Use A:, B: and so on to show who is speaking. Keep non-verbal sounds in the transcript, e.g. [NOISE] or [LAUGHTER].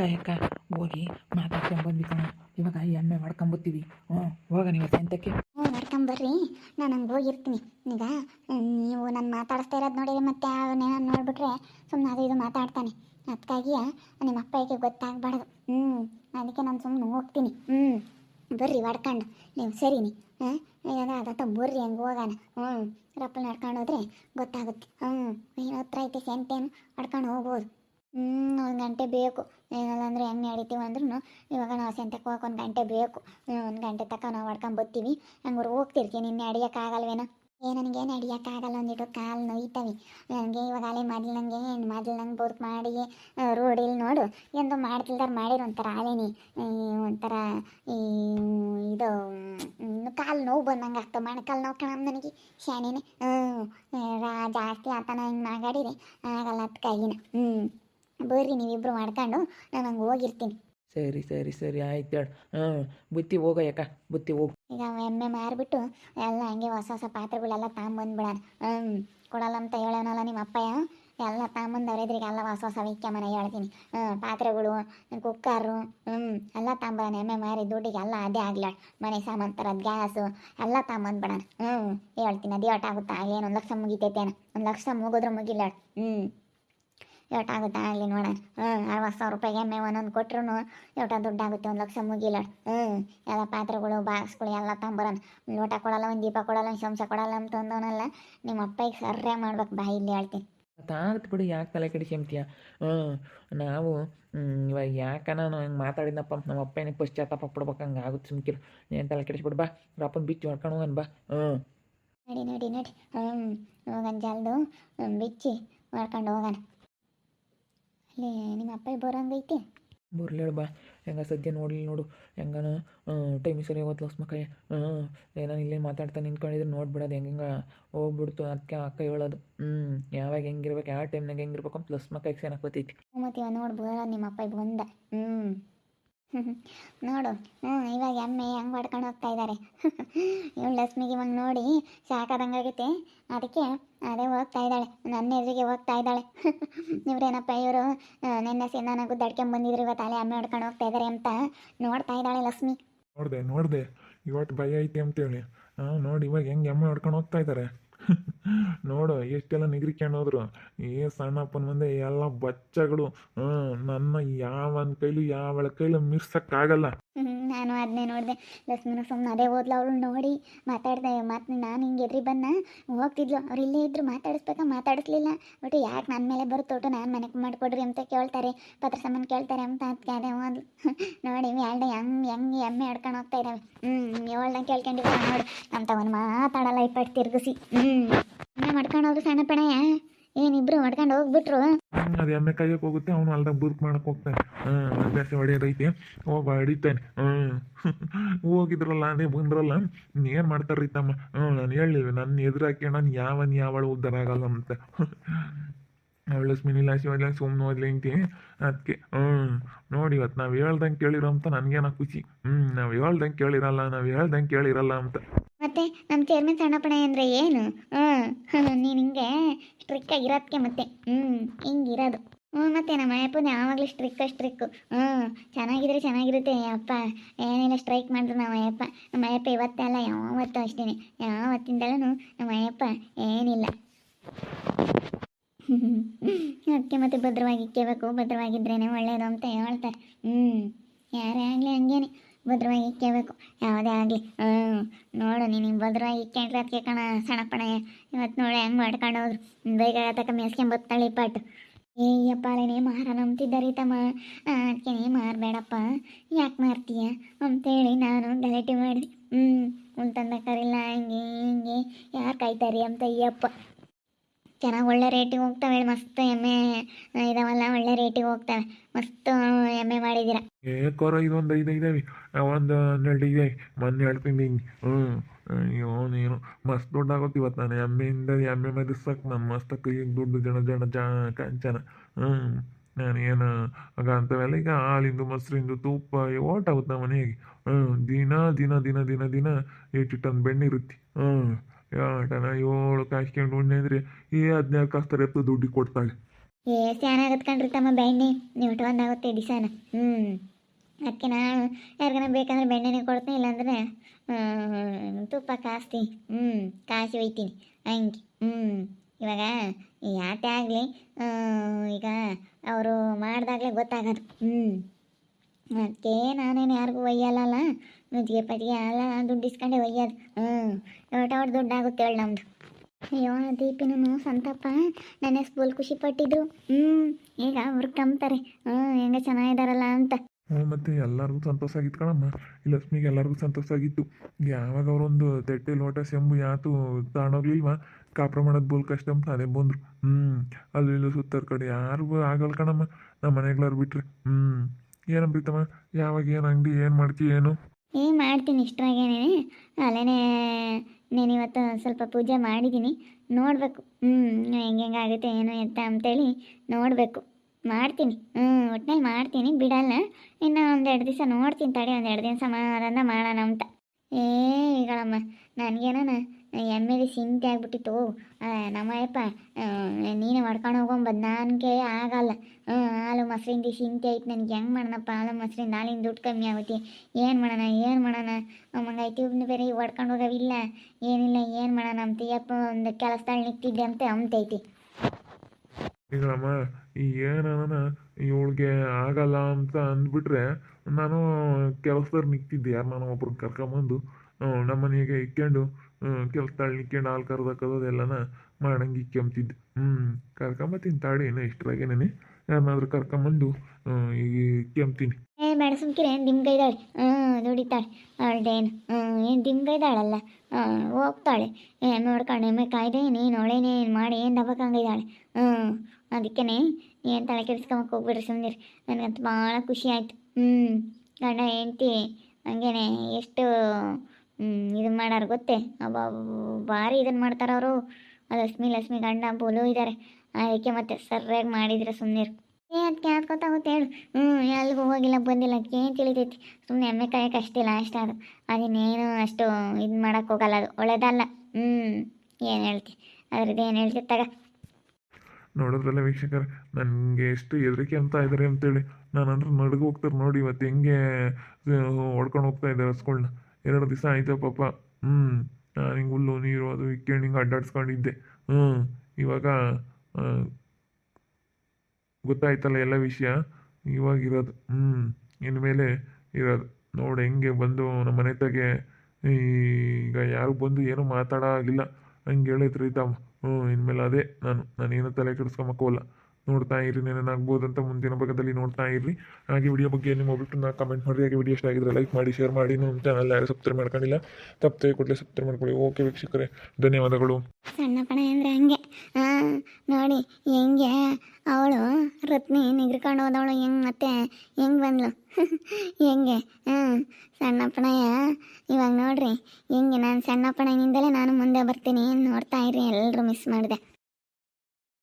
A: ಯಾಕ ಹೋಗಿ ಮಾತಾಡ್ಕೊಂಡು ಬಂದ್ವಿ ಕಣ. ಇವಾಗ ಈ ಎಮ್ಮೆ ಮಾಡ್ಕೊಂಬತ್ತೀವಿ. ಹ್ಞೂ, ಹೋಗ ನೀವು ಎಂತಕ್ಕೆ?
B: ಹ್ಞೂ, ಮಾಡ್ಕೊಂಬರ್ರಿ. ನಾನು ಹಂಗೆ ಹೋಗಿರ್ತೀನಿ. ಈಗ ನೀವು ನಾನು ಮಾತಾಡಿಸ್ತಾ ಇರೋದು ನೋಡಿದ್ರೆ ಮತ್ತೆ ಅವನೇನ ನೋಡಿಬಿಟ್ರೆ ಸುಮ್ಮನೆ ಅದು ಇದು ಮಾತಾಡ್ತಾನೆ. ಅದಕ್ಕಾಗಿ ನಿಮ್ಮ ಅಪ್ಪಗೆ ಗೊತ್ತಾಗಬಾರ್ದು. ಹ್ಞೂ, ಅದಕ್ಕೆ ನಾನು ಸುಮ್ಮನೆ ಹೋಗ್ತೀನಿ. ಹ್ಞೂ, ಬರ್ರಿ ಮಾಡ್ಕೊಂಡು ನೀವು ಸರಿನಿ. ಹಾಂ ಈಗ ಅದತ್ತ ಬರ್ರಿ ಹಂಗೆ ಹೋಗೋಣ ಹ್ಞೂ, ರಪ್ಪಲ್ ನಡ್ಕೊಂಡು ಹೋದ್ರೆ ಗೊತ್ತಾಗುತ್ತೆ. ಹ್ಞೂ ಏನು ಹತ್ರ ಐತೆ ಸೆಂಟೇನು ಹೊಡ್ಕೊಂಡು ಹೋಗ್ಬೋದು. ಹ್ಞೂ ಒಂದು ಗಂಟೆ ಬೇಕು. ಏನಲ್ಲ ಅಂದರೆ ಹೆಂಗೆ ನಡೀತೀವಿ ಅಂದ್ರೂ ಇವಾಗ ನಾವು ಸೆಂತಕ್ಕೆ ಹೋಗಕ್ಕೆ ಒಂದು ಗಂಟೆ ಬೇಕು. ಒಂದು ಗಂಟೆ ತನಕ ನಾವು ಹೊಡ್ಕೊಂಡು ಬರ್ತೀವಿ. ಹಂಗಾರೆ ಹೋಗ್ತಿರ್ತೀನಿ ನಿನ್ನೆ ಆಗಲ್ವೇನ ಏ, ನನಗೇನು ಅಡಿಯೋಕ್ಕಾಗಲ್ಲ ಒಂದಿಟ್ಟು ಕಾಲು ನೋಯ್ತವೆ. ನನಗೆ ಇವಾಗ ಅಲೆ ಮೊದಲು ನನಗೆ ಮೊದಲು ನಂಗೆ ಬೋರ್ಕ್ ಮಾಡಿ ರೋಡಿಲ್ಲಿ ನೋಡು. ಎಂದು ಮಾಡ್ತಿಲ್ದಾರ ಮಾಡಿರೋ ಒಂಥರ ಆಲೇನಿ ಒಂಥರ, ಈ, ಇದು ಕಾಲು ನೋವು ಬಂದಂಗೆ ಆಗ್ತವೆ. ಮೊಣಕಾಲು ನೋವು ಕಣ ನನಗೆ. ಶಾನೇನೆ ಜಾಸ್ತಿ ಆತನ ಹಿಂಗೆ ಮಾಗಾಡಿರಿ ಆಗಲ್ಲ ಅದಕ್ಕಾಗಿನ ಹ್ಞೂ ಬರ್ರಿ ನೀವಿಬ್ರು ಮಾಡ್ಕೊಂಡು ನಾನು ಹಂಗೆ ಹೋಗಿರ್ತೀನಿ.
A: ಸರಿ ಸರಿ ಸರಿ ಆಯ್ತು ಹೇಳು. ಹಾಂ ಬುತ್ತಿ ಹೋಗ ಯಾಕ ಬುತ್ತಿ ಹೋಗು.
B: ಈಗ ಅವ ಎಮ್ಮೆ ಮಾರಿಬಿಟ್ಟು ಎಲ್ಲ ಹಂಗೆ ಹೊಸ ಹೊಸ ಪಾತ್ರೆಗಳೆಲ್ಲ ತಗೊಂಬಂದ್ಬಿಡೋಣ ಹ್ಞೂ ಕೊಡಲ್ಲ ಅಂತ ಹೇಳೋನಲ್ಲ ನಿಮ್ಮ ಅಪ್ಪಯ್ಯ? ಎಲ್ಲ ತಗೊಂಬಂದು ಅವ್ರೆದ್ರಿಗೆ ಎಲ್ಲ ಹೊಸ ಹೊಸ ಮನೆ ಹೇಳ್ತೀನಿ. ಹ್ಞೂ ಪಾತ್ರೆಗಳು ಕುಕ್ಕರು ಹ್ಞೂ ಎಲ್ಲ ತಾಂಬಾನೆ ಎಮ್ಮೆ ಮಾರಿ ದುಡ್ಡಿಗೆ ಎಲ್ಲ ಅದೇ ಆಗ್ಲಾಳ ಮನೆ ಸಾಮಾನು ತರೋದು ಗ್ಯಾಸು ಎಲ್ಲ ತಗೊಂಬಂದ್ಬಿಡೋಣ ಹ್ಞೂ ಹೇಳ್ತೀನಿ ಅದು ಆಗುತ್ತಾ ಏನು ಒಂದು ಲಕ್ಷ ಮುಗಿತೈತೇನ? ಒಂದು ಲಕ್ಷ ಮುಗಿದ್ರೆ ಮುಗಿಲಾಳ ಹ್ಞೂ ಆಗುತ್ತಾ ಆಗಲಿ ನೋಡ. ಹ್ಞೂ ಅರವತ್ತು ಸಾವಿರ ರೂಪಾಯಿಗೆ ಎಮ್ಮೆ ಒಂದೊಂದು ಕೊಟ್ರು ಎಷ್ಟ ದುಡ್ಡಾಗುತ್ತೆ ಒಂದು ಲಕ್ಷ ಮುಗಿಲ್ಲ. ಹ್ಞೂ ಎಲ್ಲ ಪಾತ್ರೆಗಳು ಬಾಕ್ಸ್ಗಳು ಎಲ್ಲ ತಗೊಂಬರೋಣ ಲೋಟ ಕೊಡಲ್ಲ ಒಂದು ದೀಪ ಕೊಡಲ್ಲ ಒಂದು ಶಂಸ ಕೊಡಲ್ಲ ಅಂತ ಅಂದವನಲ್ಲ. ನಿಮ್ಮ ಅಪ್ಪಗೆ ಸರ್ರೆ ಮಾಡ್ಬೇಕು ಬಾಯಿ ಇಲ್ಲಿ ಹೇಳ್ತೀನಿ.
A: ತಾಗತ್ ಬಿಡು ಯಾಕೆ ತಲೆ ಕೆಡಿಸ್ಕೊಂತೀಯ ಹ್ಞೂ ನಾವು ಇವಾಗ ಯಾಕೆ ನಾನು ಹಂಗೆ ಮಾತಾಡಿದ್ನಪ್ಪ ನಮ್ಮ ಅಪ್ಪ ಏನಕ್ಕೆ ಪಶ್ಚಾತ್ತಾಪ ಪಡ್ಬೇಕು ಹಂಗೆ ಆಗುತ್ತೆ ಸುಮ್ಕಿರು. ಏನು ತಲೆ ಕೆಡಿಸ್ಬಿಡು ಬಾ. ರಪ್ಪನ ಬಿಚ್ಚಿ ಹೊಡ್ಕೊಂಡು ಹೋಗನ್ ಬಾ. ಹ್ಞೂ
B: ನೋಡಿ ನೋಡಿ ನಡಿ. ಹ್ಞೂ ಹೋಗನ್ ಜಲ್ದು. ಬಿಚ್ಚಿ ಮಾಡ್ಕೊಂಡು ಹೋಗೋಣ ಅಲ್ಲಿ ನಿಮ್ಮ ಅಪ್ಪ ಬರೋಂಗೈತಿ
A: ಬರ್ಲೇಳು ಬಾ. ಹೆಂಗ ಸದ್ಯ ನೋಡ್ಲಿ ನೋಡು. ಹೆಂಗನ ಟೈಮ್ ಸರಿ ಹೋಗ್ತು ಲಸ್ ಮಕ್ಕ ಏನೋ ಇಲ್ಲೇ ಮಾತಾಡ್ತಾ ನಿಂತ್ಕೊಂಡಿದ್ರೆ ನೋಡ್ಬಿಡೋದು ಹೆಂಗೆ ಹೆಂಗೆ ಹೋಗ್ಬಿಡ್ತು. ಅದಕ್ಕೆ ಅಕ್ಕ ಹೇಳೋದು. ಹ್ಞೂ ಯಾವಾಗ ಹೆಂಗಿರ್ಬೇಕು ಯಾವ ಟೈಮ್ನಾಗ ಹೆಂಗಿರ್ಬೇಕು ಅಂತ ಪ್ಲಸ್ ಮಕ್ಕ
B: ಮತ್ತೆ ನೋಡಿ ಬರೋ ನಿಮ್ಮ ಅಪ್ಪ ಬಂದ ಹ್ಞೂ ನೋಡು, ಹ್ಞೂ, ಇವಾಗ ಎಮ್ಮೆ ಹೆಂಗೆ ಮಾಡ್ಕೊಂಡು ಹೋಗ್ತಾ ಇದ್ದಾರೆ ಇವಳು ಲಕ್ಷ್ಮಿಗೆ ಇವಾಗ ನೋಡಿ ಸಾಕಾದಂಗಾಗೈತೆ ಅದಕ್ಕೆ ಅದೇ ಹೋಗ್ತಾ ಇದ್ದಾಳೆ, ನನ್ನ ಎದುರಿಗೆ ಹೋಗ್ತಾ ಇದ್ದಾಳೆ. ಇವ್ರೇನಪ್ಪ ಇವರು ನಿನ್ನೆ ಸಿಂಧಾನ ಗುದ್ದಾಡ್ಕೊಂಡ್ ಬಂದಿದ್ರು, ಇವತ್ತು ಅಲೆ ಎಮ್ಮೆ ಹೊಡ್ಕೊಂಡು ಹೋಗ್ತಾ ಇದ್ದಾರೆ ಅಂತ ನೋಡ್ತಾ ಇದ್ದಾಳೆ ಲಕ್ಷ್ಮಿ.
C: ನೋಡಿದೆ ನೋಡಿದೆ, ಇವತ್ತು ಭಯ ಐತೆ ಅಂತೇಳಿ. ಹಾಂ ನೋಡಿ ಇವಾಗ ಹೆಂಗೆ ಎಮ್ಮೆ ಹೊಡ್ಕೊಂಡು ಹೋಗ್ತಾ ಇದ್ದಾರೆ ನೋಡು, ಎಷ್ಟೆಲ್ಲ ನಿಗ್ರಿಕೊಂಡು ಹೋದ್ರು ಏ ಸಣ್ಣಪ್ಪನ ಮುಂದೆ ಎಲ್ಲ ಬಚ್ಚಗಳು. ಹ್ಞೂ ನನ್ನ ಯಾವನ ಕೈಲೂ, ಯಾವಳ ಕೈಲೂ ಮೀರ್ಸಕ್ಕಾಗಲ್ಲ.
B: ಹ್ಮ್, ನಾನು ಅದನ್ನೇ ನೋಡಿದೆ. ಲಕ್ಷ್ಮಣ ಸುಮ್ಮನೆ ಅದೇ ಹೋದ್ಲು ಅವಳು ನೋಡಿ ಮಾತಾಡ್ದೆ. ಮತ್ತು ನಾನು ಹಿಂಗೆ ಎದ್ರಿ ಬನ್ನ ಹೋಗ್ತಿದ್ಲು. ಅವ್ರು ಇಲ್ಲೇ ಇದ್ರು ಮಾತಾಡಿಸ್ಬೇಕಾ? ಮಾತಾಡಿಸ್ಲಿಲ್ಲ. ಒಟ್ಟು ಯಾಕೆ ನನ್ನ ಮೇಲೆ ಬರುತ್ತೋಟು ನಾನು ಮನೆಗೆ ಮಾಡಿಕೊಡ್ರಿ ಅಂತ ಕೇಳ್ತಾರೆ. ಪತ್ರ ಸಾಮಾನು ಕೇಳ್ತಾರೆ ಅಂತ ಅದಕ್ಕೆ ಅದೇ ಹೋದ್ಲು ನೋಡಿ ಎರಡು ಹೆಂಗೆ ಹೆಂಗೆ ಎಮ್ಮೆ ಆಡ್ಕೊಂಡು ಹೋಗ್ತಾ ಇದ್ದಾವೆ ಹ್ಞೂ ಇವಳನ್ನ ಕೇಳ್ಕೊಂಡಿದ್ದೆ ನೋಡು. ಅಂತವನು ಮಾತಾಡಲ್ಲ ಇಪ್ಪಟ್ಟು ತಿರುಗಿಸಿ. ಹ್ಞೂ ಮಾಡ್ಕೊಂಡು ಹೋದ್ರು ಸಣ್ಣ ಪಣಯ್ಯ ಏನಿಬ್ರು ಮಾಡ್ಕೊಂಡು ಹೋಗ್ಬಿಟ್ರು.
C: ಹ್ಮ್, ಅದು ಎಮ್ಮೆ ಕೈಯಕ್ಕೆ ಹೋಗುತ್ತೆ ಅವನು ಅಲ್ದಾಗ ಬುರ್ಕ್ ಮಾಡಕ್ ಹೋಗ್ತಾನೆ. ಹ್ಮ್ ಅಭ್ಯಾಸ ಹೊಡೆಯೋದೈತಿ ಹೋಗಿ ಹೊಡಿತಾನೆ. ಹ್ಮ್. ಹೋಗಿದ್ರಲ್ಲ ಅದೇ ಬಂದ್ರಲ್ಲ ಏನ್ ಮಾಡ್ತಾರ್ರಿ ತಮ್ಮ ಹ್ಮ್ ನಾನು ಹೇಳಿದ್ವಿ ನನ್ನ ಎದುರಾಕಿ ನಾನು ಯಾವನ್ ಯಾವಳು ಉದ್ದಾರ ಆಗಲ್ಲ ಅಂತ. ಅವಳು ಲಾಸಿ ಒಳ್ಳೆ ಸುಮ್ಮನೆ ಓದ್ಲಿ ಅಂತಿ ಅದಕ್ಕೆ ಹ್ಞೂ ನೋಡಿ ಇವತ್ತು ನಾವು ಹೇಳ್ದಂಗೆ ಕೇಳಿರೋ ಅಂತ ನನಗೇನೋ ಖುಷಿ. ಹ್ಮ್ ನಾವು ಹೇಳ್ದಂಗೆ ಕೇಳಿರಲ್ಲ ನಾವು ಹೇಳ್ದಂಗೆ ಕೇಳಿರಲ್ಲ ಅಂತ.
B: ಮತ್ತೆ ನಮ್ಮ ಚೇರ್ಮನ್ ಸಣ್ಣಪ್ಪಣ ಅಂದರೆ ಏನು? ಹ್ಞೂ ನೀನು ಹಿಂಗೆ ಸ್ಟ್ರಿಕ್ ಆಗಿರೋದಕ್ಕೆ ಮತ್ತೆ. ಹ್ಞೂ ಹಿಂಗಿರೋದು ಹ್ಞೂ ಮತ್ತೆ ನಮ್ಮ ಅಯ್ಯಪ್ಪನ ಯಾವಾಗಲೂ ಸ್ಟ್ರಿಕ್ ಸ್ಟ್ರಿಕ್ ಹ್ಞೂ ಚೆನ್ನಾಗಿದ್ರೆ ಚೆನ್ನಾಗಿರುತ್ತೆ ಅಪ್ಪ ಏನಿಲ್ಲ ಸ್ಟ್ರೈಕ್ ಮಾಡಿದ್ರು ನಮ್ಮ ಅಯ್ಯಪ್ಪ. ನಮ್ಮ ಅಯ್ಯಪ್ಪ ಇವತ್ತಲ್ಲ ಯಾವತ್ತೂ ಅಷ್ಟೇ ಯಾವತ್ತಿಂದಲೂ ನಮ್ಮ ಅಯ್ಯಪ್ಪ ಏನಿಲ್ಲ. ಅದಕ್ಕೆ ಮತ್ತೆ ಭದ್ರವಾಗಿ ಇಕ್ಕೇಬೇಕು ಭದ್ರವಾಗಿದ್ರೇನೆ ಒಳ್ಳೇದು ಅಂತ ಹೇಳ್ತಾರೆ. ಹ್ಞೂ ಯಾರೇ ಆಗಲಿ ಹಂಗೇನೆ. ಭದ್ರವಾಗಿ ಇಕ್ಕೇಬೇಕು. ಯಾವುದೇ ಆಗಲಿ. ಹ್ಞೂ ನೋಡು, ನೀನು ಭದ್ರವಾಗಿ ಇಕ್ಕೊಂಡ್ರೆ ಅದಕ್ಕೆ ಕಣ ಸಣಪಣ ಇವತ್ತು ನೋಡಿ ಹೆಂಗೆ ಮಾಡ್ಕೊಂಡು ಹೋದ್ರು. ಬೇಗ ತಕ್ಕ ಮೇಸ್ಕೊಂಬತ್ತಾಳೆ ಪಾಟು. ಏಯ್ಯಪ್ಪ ಅಲ್ಲೇನೇ ಮಾರ ನಂಬ್ತಿದ್ದಾರೆ ತಮ್ಮ. ಅದಕ್ಕೆ ನೀ ಮಾರಬೇಡಪ್ಪ. ಯಾಕೆ ಮಾರ್ತೀಯ? ಅಂತೇಳಿ ನಾನು ಗಲಾಟೆ ಮಾಡಿದೆ. ಹ್ಞೂ ಉಂಟಂದ ಕರಿಲ್ಲ ಹಂಗೆ, ಹಿಂಗೆ. ಯಾರು ಕಾಯ್ತಾರೆ ಅಂತ ಅಯ್ಯಪ್ಪ. ಚೆನ್ನಾಗಿ ಒಳ್ಳೆ ರೇಟಿಗೆ ಹೋಗ್ತವೆ ಮಸ್ತ್ ಎಮ್ಮೆ ಇದಾವಲ್ಲ, ಒಳ್ಳೆ ರೇಟಿಗೆ ಹೋಗ್ತಾವೆ. ಮಸ್ತ್ ಎಮ್ಮೆ ಮಾಡಿದ್ದೀರ
C: ಏ, ಕೊರ, ಇದೊಂದು ಐದು ಇದಾವೆ. ಒಂದು ಹನ್ನೆರಡು ಇದೆ ಮೊನ್ನೆ ಹೇಳ್ತೀನಿ ಹಿಂಗೆ ಹ್ಞೂ ಅಯ್ಯೋ, ನೀನು ಮಸ್ತ್ ದುಡ್ಡು ಆಗುತ್ತೆ ಇವತ್ತು ನಾನು. ಎಮ್ಮೆಯಿಂದ ಎಮ್ಮೆ ಮೆದಿಸಕ್ಕೆ ನಾನು ಮಸ್ತ್ ಕೈಗೆ ದುಡ್ಡು ಜನ ಜನ, ಜಾ, ಕಂಚನ. ಹ್ಞೂ ನಾನು ಏನು, ಆಗ ಈಗ ಹಾಲಿಂದು, ಮೊಸರಿಂದು, ತುಪ್ಪ ಓಟ್ ಆಗುತ್ತೆ ನಮ್ಮ ಮನೆಗೆ. ಹ್ಞೂ ದಿನ ದಿನ ದಿನ ದಿನ ದಿನ ಟನ್ ಬೆಣ್ಣೆ ಇರುತ್ತೆ. ಹ್ಞೂ ಟನ ಏಳು ಕಾಯ್ಸ್ಕೊಂಡು ಉಣ್ಣೆ ಏ ಹದಿನಾರು ಕಾಸ್ತಾರೆ ಎತ್ತು ದುಡ್ಡಿಗೆ ಕೊಡ್ತಾಳೆ.
B: ಏ, ಸ್ಯಾನ ಆಗತ್ ಕಣ್ರಿ ತಮ್ಮ ಬೆಣ್ಣೆ. ನೀವು ಒಂದಾಗುತ್ತೆ ದಿಸಾನ ಹ್ಞೂ ಅದಕ್ಕೆ ನಾನು ಯಾರಿಗಾನ ಬೇಕಂದ್ರೆ ಬೆಣ್ಣೆನೇ ಕೊಡ್ತೀನಿ, ಇಲ್ಲಾಂದ್ರೆ ತುಪ್ಪ ಕಾಸ್ತಿ ಹ್ಞೂ ಕಾಸಿ ಒಯ್ತೀನಿ. ಹಂಗೆ. ಹ್ಞೂ ಇವಾಗ ಯಾತೆ ಆಗಲಿ ಈಗ ಅವರು ಮಾಡ್ದಾಗಲೇ ಗೊತ್ತಾಗದು. ಹ್ಞೂ ಅದಕ್ಕೆ ನಾನೇನು ಯಾರಿಗೂ ಒಯ್ಯಲ್ಲಲ್ಲ? ಮಜ್ಜಿಗೆ ಪಟ್ಟಿಗೆ ಅಲ್ಲ ದುಡ್ಡು ಇಸ್ಕೊಂಡೆ ಒಯ್ಯೋದು. ಹ್ಞೂ ಒಟ ಒಟ್ಟು ದುಡ್ಡು ಆಗುತ್ತೆ ಹೇಳಿ ನಮ್ಮದು ಅಯ್ಯೋ ದೀಪಿನೂ ಸಂತಪ್ಪ ನನ್ನ ಸ್ಕೂಲ್ ಖುಷಿ ಪಟ್ಟಿದ್ರು. ಹ್ಞೂ ಈಗ ಅವ್ರು ಕಮ್ತಾರೆ. ಹ್ಞೂ ಹೆಂಗೆ ಚೆನ್ನಾಗಿದಾರಲ್ಲ ಅಂತ.
C: ಹ್ಞೂ ಮತ್ತು ಎಲ್ಲರಿಗೂ ಸಂತೋಷ ಆಗಿತ್ತು ಕಣಮ್ಮ. ಈ ಲಕ್ಷ್ಮಿಗೆ ಎಲ್ಲರಿಗೂ ಸಂತೋಷ ಆಗಿತ್ತು. ಯಾವಾಗ ಅವರೊಂದು ತೆಟ್ಟೆ ಲೋಟ ಸೆಂಬು ಯಾತು ತಾಣೋಗ್ಲಿಲ್ವ? ಕಾಪ್ರ ಮಾಡೋದು ಬೋಲ್ ಕಷ್ಟ ಅಂತ ಅದೇ ಬಂದರು. ಹ್ಞೂ ಅಲ್ಲಿ ಇಲ್ಲೂ ಸುತ್ತಾರ ಕಡೆ ಯಾರಿಗೂ ಆಗಲ್ಲ ಕಣಮ್ಮ. ನಮ್ಮ ಮನೆಗಳವ್ರು ಬಿಟ್ರೆ. ಹ್ಞೂ ಏನಮ್ಮ ಪ್ರೀತಮ್ಮ ಯಾವಾಗ ಏನು ಅಂಗಡಿ ಏನು ಮಾಡ್ತಿ ಏನು?
B: ಏ, ಮಾಡ್ತೀನಿ. ಇಷ್ಟರಾಗೇನೆ. ಅಲ್ಲೇನೆ ನೀನು ಇವತ್ತು ಸ್ವಲ್ಪ ಪೂಜೆ ಮಾಡಿದ್ದೀನಿ ನೋಡಬೇಕು. ಹ್ಞೂ ಹೆಂಗೆ ಆಗುತ್ತೆ, ಏನು ಎತ್ತ ಅಂತೇಳಿ ನೋಡಬೇಕು. ಮಾಡ್ತೀನಿ. ಹ್ಞೂ ಒಟ್ಟಿನಲ್ಲಿ ಮಾಡ್ತೀನಿ. ಬಿಡಲ್ಲ. ಇನ್ನು ಒಂದೆರಡು ದಿವಸ ನೋಡ್ತೀನಿ ತಡಿ. ಒಂದೆರಡು ದಿವಸ ಮಾಡೋಣ ಮಾಡೋಣ ಅಂತ. ಏ, ಈಗಳಮ್ಮ ನನಗೇನ ಎಮ್ಮೆಲಿ ಸಿಂತೆ ಆಗ್ಬಿಟ್ಟಿತ್ತು. ನಮ್ಮ ನಮ್ಮಯ್ಯಪ್ಪ ನೀನೇ ಮಾಡ್ಕೊಂಡು ಹೋಗೊಂಬದ್ ನನಗೆ ಆಗಲ್ಲ. ಹ್ಞೂ ಹಾಲು ಮೊಸರಿಂದ ಸಿಂತೆ ಐತೆ, ನನಗೆ ಹೆಂಗೆ ಮಾಡೋಣಪ್ಪ ಹಾಲು ಮೊಸರಿಂದ? ಹಾಲಿನ ದುಡ್ಡು ಕಮ್ಮಿ ಆಗುತ್ತೆ ಏನು ಮಾಡೋಣ ಏನು ಮಾಡೋಣ? ಅಮ್ಮಂಗೈತಿ ಒಂದು ಬೇರೆ ಹೊಡ್ಕೊಂಡು ಹೋಗವಿಲ್ಲ. ಏನಿಲ್ಲ, ಏನು ಮಾಡೋಣ ಅಂತ ಯಪ್ಪ ಒಂದು ಕೆಲಸದಲ್ಲಿ ನಿಂತಿದ್ದೆ ಅಂತ
C: ಈಗಳಮ್ಮ ಈ ಏನನ ಇವಳಿಗೆ ಆಗಲ್ಲ ಅಂತ ಅಂದ್ಬಿಟ್ರೆ ನಾನು ಕೆಲಸದಲ್ಲಿ ನಿಂತಿದ್ದೆ. ಯಾರು ನಾನು ಒಬ್ರನ್ನ ಕರ್ಕೊಂಬಂದು ನಮ್ಮ ಮನೆಗೆ ಇಕ್ಕೊಂಡು ಕೆಲಸ ನಿಕ್ಕೊಂಡು ಹಾಲು ಕರೆದಾಕೋದು ಅದೆಲ್ಲನ ಮಾಡಂಗೆ ಇಕ್ಕೊಂತಿದ್ದೆ ಹ್ಞೂ ಕರ್ಕೊಂಬತ್ತೀನಿ ತಾಡಿ ಏನೋ ಇಷ್ಟರಾಗೇನೆ ಯಾರನ್ನಾದ್ರೂ ಕರ್ಕೊಂಬಂದು ಈಗ ಇಕ್ಕೊಂತೀನಿ
B: ಏ ಬೇಡ ಸುಮ್ಕಿರೆ ದಿಮ್ಗ ಇದ್ದಾಳೆ ಹಾಂ ದುಡಿತಾಳೆ ಅವಳ್ದೇನು ಏನು ಇದ್ದಾಳಲ್ಲ ಹ್ಞೂ, ಹೋಗ್ತಾಳೆ. ಏನು ನೋಡ್ಕೊಂಡು ಎಮ್ಮೆ ಕಾಯ್ದೆ ನೀನು ಒಳೇನೆ ಏನು ಮಾಡಿ, ಏನು ದಬಕ್ಕಂಗಿದ್ದಾಳೆ ಹ್ಞೂ ಅದಕ್ಕೇ ಏನು ತಲೆ ಕೆಡಿಸ್ಕೊಂಬಕ್ಕೆ ಹೋಗ್ಬಿಡ್ರಿ ಸುಮ್ಮನಿರಿ ನನಗಂತೂ ಭಾಳ ಖುಷಿ ಆಯ್ತು. ಹ್ಞೂ, ಗಂಡ, ಹೆಂಡ್ತಿ, ಹಂಗೇನೆ, ಎಷ್ಟು ಇದು ಮಾಡೋರು ಗೊತ್ತೇ? ಭಾರಿ ಇದನ್ನು ಮಾಡ್ತಾರೆ ಅವರು. ಲಕ್ಷ್ಮಿ ಲಕ್ಷ್ಮಿ ಗಂಡ, ಬೋಲು ಇದ್ದಾರೆ ಅದಕ್ಕೆ ಮತ್ತೆ ಸರಿಯಾಗಿ ಮಾಡಿದ್ರೆ ಸುಮ್ಮನೆ ಏ ಅದಕ್ಕೆ ಗೊತ್ತಾಗುತ್ತೆ ಹೇಳು. ಹ್ಞೂ ಎಲ್ಲಿಗೂ ಹೋಗಿಲ್ಲ, ಬಂದಿಲ್ಲ. ಏನು ತಿಳಿತೈತಿ? ಸುಮ್ಮನೆ ಎಮ್ಮೆ ಕಾಯಕ್ಕೆ ಅಷ್ಟಿಲ್ಲ ಅಷ್ಟೇ ಅದು. ಅದನ್ನೇನು ಅಷ್ಟು ಇದು ಮಾಡೋಕ್ಕೆ ಹೋಗಲ್ಲ ಅದು. ಒಳ್ಳೇದಲ್ಲ. ಹ್ಞೂ ಏನು ಹೇಳ್ತಿ? ಅದ್ರದ್ದು ಏನು ಹೇಳ್ತಿ ತಗ.
C: ನೋಡಿದ್ರಲ್ಲ ವೀಕ್ಷಕರ, ನನಗೆ ಎಷ್ಟು ಹೆದರಿಕೆ ಅಂತ ಇದ್ದಾರೆ ಅಂತೇಳಿ. ನಾನು ಅಂದ್ರೆ ನಡ್ಗೆ ಹೋಗ್ತಾರೆ ನೋಡಿ ಇವತ್ತು ಹೆಂಗೆ ಹೊಡ್ಕೊಂಡು ಹೋಗ್ತಾ ಇದ್ದಾರೆ ಹಸ್ಗಳ್ನ ಎರಡು ದಿವಸ ಆಯ್ತು ಪಾಪ. ಹ್ಞೂ ನಾನು ಹಿಂಗೆ ಹುಲ್ಲು, ನೀರು ಅದು ಇಕ್ಕೊಂಡು ಹಿಂಗೆ ಅಡ್ಡಾಡ್ಸ್ಕೊಂಡಿದ್ದೆ. ಹ್ಞೂ ಇವಾಗ ಗೊತ್ತಾಯ್ತಲ್ಲ ಎಲ್ಲ ವಿಷಯ. ಇವಾಗ ಇರೋದು. ಹ್ಞೂ ಇನ್ಮೇಲೆ ಇರೋದು. ನೋಡಿ, ಹೆಂಗೆ ಬಂದು ನಮ್ಮ ಮನೆ ತಗೆ ಈಗ ಯಾರು ಬಂದು ಏನೂ ಮಾತಾಡೋಗಿಲ್ಲ ಹಂಗೆ ಹೇಳಿದ್ರಿ ತಮ್ಮ ಹ್ಞೂ ಇನ್ಮೇಲೆ ಅದೇ ನಾನು. ನಾನೇನು ತಲೆ ಕೆಡಿಸ್ಕೊಂಬಕ್ಕೋಲ್ಲ ನೋಡ್ತಾ ಇರಿ ಅಂತ ಮುಂದಿನ ಭಾಗದಲ್ಲಿ ನೋಡ್ತಾ ಇರಿ ಹಾಗೆ ವಿಡಿಯೋ ಬಗ್ಗೆ ನಿಮ್ಮ ಒಬ್ಬಟ್ಟು ಕಮೆಂಟ್ ಮಾಡಿ, ಹಾಗೆ ವಿಡಿಯೋ ಇಷ್ಟ ಆಗಿದ್ರೆ ಲೈಕ್ ಮಾಡಿ ಶೇರ್ ಮಾಡಿ. ನಮ್ಮ ಚಾನಲ್ ಯಾರು ಸಬ್ಸ್ಕ್ರೈಬ್ ಮಾಡ್ಕೊಂಡಿಲ್ಲ, ತಪ್ಪದೆ ಕೂಡಲೇ ಸಬ್ಸ್ಕ್ರೈಬ್ ಮಾಡ್ಕೊಳ್ಳಿ. ಓಕೆ ವೀಕ್ಷಕರೇ, ಧನ್ಯವಾದಗಳು.
B: ಸಣ್ಣ ಪಣ ಅಂದರೆ ಹಂಗೆ? ನೋಡಿ, ಹೆಂಗೆ? ಅವಳು ರತ್ನಿ ನಿಗ್ರಕೊಂಡು ಹೋದವಳು [LAUGHS] ಹೆಂಗೆ ಮತ್ತೆ ಹೆಂಗೆ ಬಂದ್ಲು? ಹೆಂಗೆ? ಹಾಂ ಸಣ್ಣಪ್ಪಣಯ್ಯ ಇವಾಗ ನೋಡ್ರಿ, ಹೆಂಗೆ? ನಾನು ಸಣ್ಣಪ್ಪಣನಿಂದಲೇ ನಾನು ಮುಂದೆ ಬರ್ತೀನಿ, ನೋಡ್ತಾ ಇರಿ ಎಲ್ಲರೂ ಮಿಸ್ ಮಾಡಿದೆ.